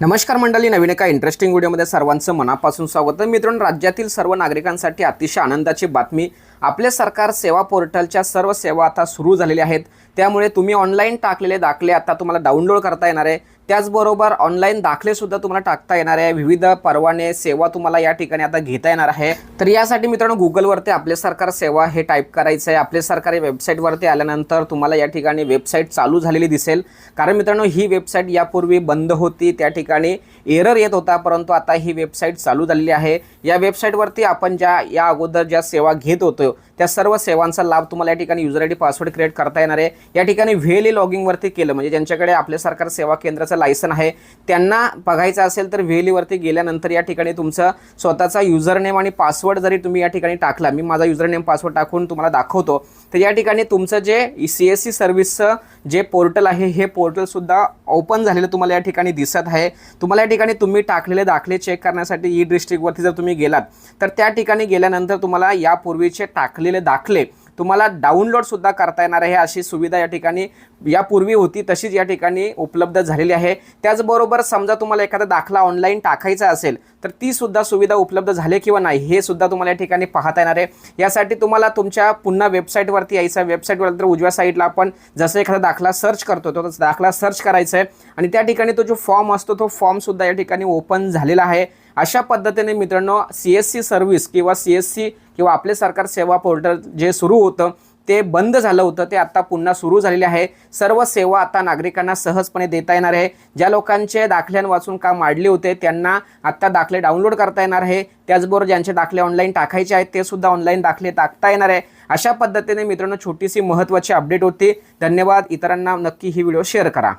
नमस्कार मंडळी नवीन एका इंटरेस्टिंग व्हिडिओमध्ये सर्वांचं मनापासून स्वागत. मित्रांनो राज्यातील सर्व नागरिकांसाठी अतिशय आनंदाची बातमी आपले सरकार सेवा पोर्टलच्या सर्व सेवा आता सुरू झालेल्या आहेत. त्यामुळे तुम्ही ऑनलाईन टाकलेले दाखले आता तुम्हाला डाउनलोड करता येणार आहे. त्याचबरोबर ऑनलाईन दाखलेसुद्धा तुम्हाला टाकता येणार आहे. विविध परवाने सेवा तुम्हाला या ठिकाणी आता घेता येणार आहे. तर यासाठी मित्रांनो गुगलवरती आपले सरकार सेवा हे टाईप करायचं आहे आपले सरकारी वेबसाईटवरती आल्यानंतर तुम्हाला या ठिकाणी वेबसाईट चालू झालेली दिसेल. कारण मित्रांनो ही वेबसाईट यापूर्वी बंद होती. त्या ठिकाणी एरर येत होता. परंतु आता ही वेबसाईट चालू झालेली आहे. या वेबसाईटवरती आपण ज्या या अगोदर ज्या सेवा घेत होतो entendeu? त्या सर्व सेवांचा लाभ तुम्हाला या ठिकाणी user I D password create करता येणार आहे. या ठिकाणी व्हेली लॉगिंगवरती केलं म्हणजे ज्यांच्याकडे आपल्या सरकार सेवा केंद्राचं लायसन आहे त्यांना बघायचं असेल तर व्हेलीवरती गेल्यानंतर या ठिकाणी तुमचं स्वतःचा युजर नेम आणि पासवर्ड जरी तुम्ही या ठिकाणी टाकला मी माझा युजर नेम पासवर्ड टाकून तुम्हाला दाखवतो तर या ठिकाणी तुमचं जे सी एस सी सर्व्हिसचं जे पोर्टल आहे हे पोर्टलसुद्धा ओपन झालेलं तुम्हाला या ठिकाणी दिसत आहे. तुम्हाला या ठिकाणी तुम्ही टाकलेले दाखले चेक करण्यासाठी ई डिस्ट्रिक्टवरती जर तुम्ही गेलात तर त्या ठिकाणी गेल्यानंतर तुम्हाला यापूर्वीचे टाकले टाकलेले दाखले. तुम्हाला डाउनलोडसुद्धा करता येणार आहे अशी सुविधा या ठिकाणी यापूर्वी होती तशीच या ठिकाणी उपलब्ध झालेली आहे. त्याचबरोबर समजा तुम्हाला एखादा दाखला ऑनलाईन टाकायचा असेल तर ती सुद्धा सुविधा उपलब्ध झाली किंवा नाही हे सुद्धा तुम्हाला या ठिकाणी पाहता येणार आहे. यासाठी तुम्हाला तुमच्या पुन्हा वेबसाईटवरती यायचं वेबसाईटवर तर उजव्या साईडला आपण जसं एखादा दाखला सर्च करतो तो दाखला सर्च करायचा आहे. आणि त्या ठिकाणी तो जो फॉर्म असतो तो फॉर्मसुद्धा या ठिकाणी ओपन झालेला आहे. अशा पद्धतीने मित्रांनो सी एस सी सर्व्हिस किंवा सी एस सी किंवा आपले सरकार सेवा पोर्टल जे सुरू होतं ते बंद झालं होतं ते आता पुन्हा सुरू झालेले आहे. सर्व सेवा आता नागरिकांना सहजपणे देता येणार आहे. ज्या लोकांचे दाखल्यां वाचून काम वाढले होते त्यांना आत्ता दाखले डाउनलोड करता येणार आहे. त्याचबरोबर ज्यांचे दाखले ऑनलाईन टाकायचे आहेत ते सुद्धा ऑनलाईन दाखले टाकता येणार आहे. अशा पद्धतीने मित्रांनो छोटीशी महत्त्वाची अपडेट होती. धन्यवाद. इतरांना नक्की ही व्हिडिओ शेअर करा.